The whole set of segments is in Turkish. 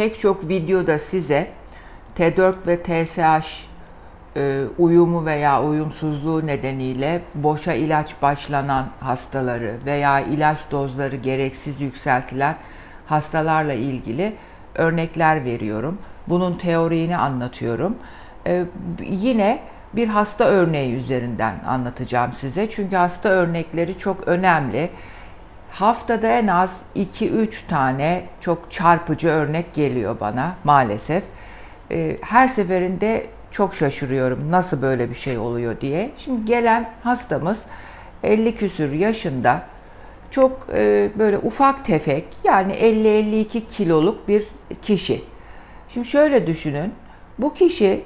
pek çok videoda size T4 ve TSH e, uyumu veya uyumsuzluğu nedeniyle boşa ilaç başlanan hastaları veya ilaç dozları gereksiz yükseltilen hastalarla ilgili örnekler veriyorum. Bunun teorini anlatıyorum. E, yine bir hasta örneği üzerinden anlatacağım size. Çünkü hasta örnekleri çok önemli. Haftada en az 2-3 tane çok çarpıcı örnek geliyor bana maalesef. Ee, Her seferinde çok şaşırıyorum nasıl böyle bir şey oluyor diye. Şimdi gelen hastamız 50 küsür yaşında çok e, böyle ufak tefek yani 50-52 kiloluk bir kişi. Şimdi şöyle düşünün. Bu kişi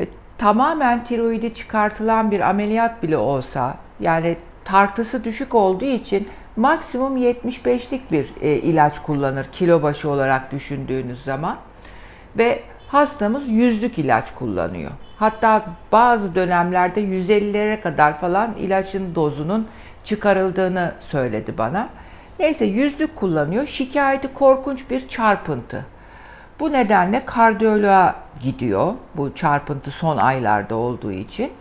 e, tamamen tiroidi çıkartılan bir ameliyat bile olsa yani tartısı düşük olduğu için maksimum 75'lik bir e, ilaç kullanır kilo başı olarak düşündüğünüz zaman ve hastamız yüzlük ilaç kullanıyor. Hatta bazı dönemlerde 150'lere kadar falan ilacın dozunun çıkarıldığını söyledi bana. Neyse yüzlük kullanıyor. Şikayeti korkunç bir çarpıntı. Bu nedenle kardiyoloğa gidiyor. Bu çarpıntı son aylarda olduğu için.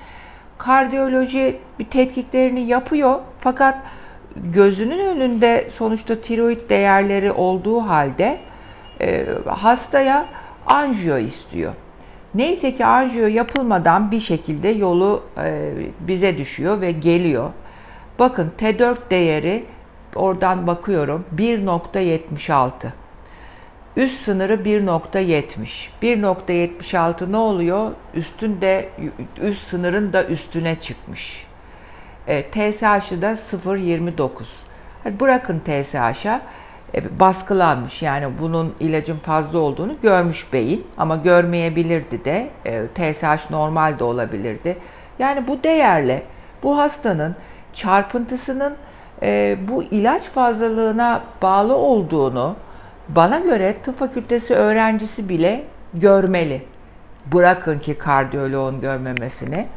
Kardiyoloji bir tetkiklerini yapıyor fakat gözünün önünde sonuçta tiroid değerleri olduğu halde e, hastaya anjiyo istiyor. Neyse ki anjiyo yapılmadan bir şekilde yolu e, bize düşüyor ve geliyor. Bakın T4 değeri oradan bakıyorum 1.76. Üst sınırı 1.70. 1.76 ne oluyor? Üstünde üst sınırın da üstüne çıkmış. E, TSH'ı da 0.29. Hadi bırakın TSH'a e, baskılanmış. Yani bunun ilacın fazla olduğunu görmüş beyin ama görmeyebilirdi de. E, TSH normal de olabilirdi. Yani bu değerle bu hastanın çarpıntısının e, bu ilaç fazlalığına bağlı olduğunu bana göre tıp fakültesi öğrencisi bile görmeli. Bırakın ki kardiyoloğun görmemesini.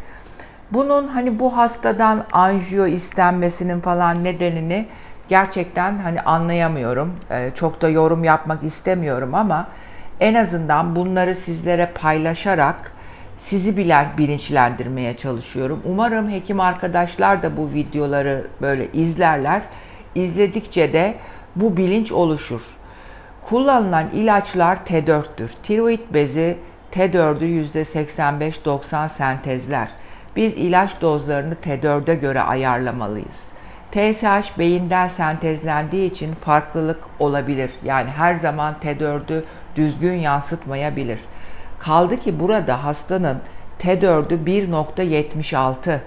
Bunun hani bu hastadan anjiyo istenmesinin falan nedenini gerçekten hani anlayamıyorum. Ee, çok da yorum yapmak istemiyorum ama en azından bunları sizlere paylaşarak sizi bile bilinçlendirmeye çalışıyorum. Umarım hekim arkadaşlar da bu videoları böyle izlerler. İzledikçe de bu bilinç oluşur. Kullanılan ilaçlar T4'tür. Tiroid bezi T4'ü %85-90 sentezler. Biz ilaç dozlarını T4'e göre ayarlamalıyız. TSH beyinden sentezlendiği için farklılık olabilir. Yani her zaman T4'ü düzgün yansıtmayabilir. Kaldı ki burada hastanın T4'ü 1.76,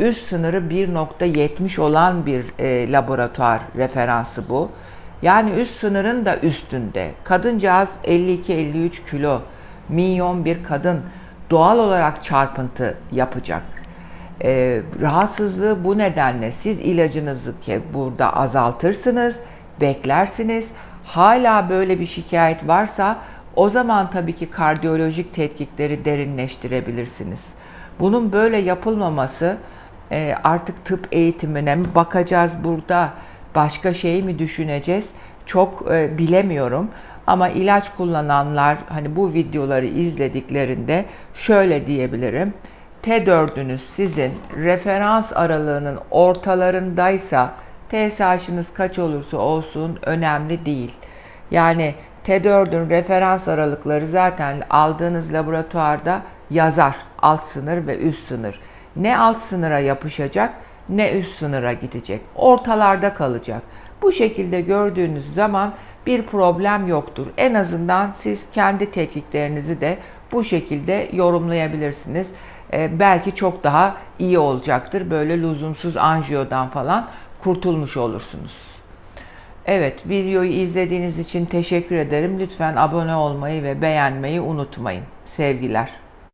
üst sınırı 1.70 olan bir e, laboratuvar referansı bu. Yani üst sınırın da üstünde. Kadıncağız 52-53 kilo, milyon bir kadın doğal olarak çarpıntı yapacak. Ee, rahatsızlığı bu nedenle siz ilacınızı ki burada azaltırsınız, beklersiniz. Hala böyle bir şikayet varsa o zaman tabii ki kardiyolojik tetkikleri derinleştirebilirsiniz. Bunun böyle yapılmaması e, artık tıp eğitimine mi bakacağız burada, başka şey mi düşüneceğiz çok e, bilemiyorum. Ama ilaç kullananlar hani bu videoları izlediklerinde şöyle diyebilirim. T4'ünüz sizin referans aralığının ortalarındaysa TSH'ınız kaç olursa olsun önemli değil. Yani T4'ün referans aralıkları zaten aldığınız laboratuvarda yazar alt sınır ve üst sınır. Ne alt sınıra yapışacak ne üst sınıra gidecek. Ortalarda kalacak. Bu şekilde gördüğünüz zaman bir problem yoktur. En azından siz kendi tetkiklerinizi de bu şekilde yorumlayabilirsiniz. Ee, belki çok daha iyi olacaktır. Böyle lüzumsuz anjiyodan falan kurtulmuş olursunuz. Evet, videoyu izlediğiniz için teşekkür ederim. Lütfen abone olmayı ve beğenmeyi unutmayın. Sevgiler.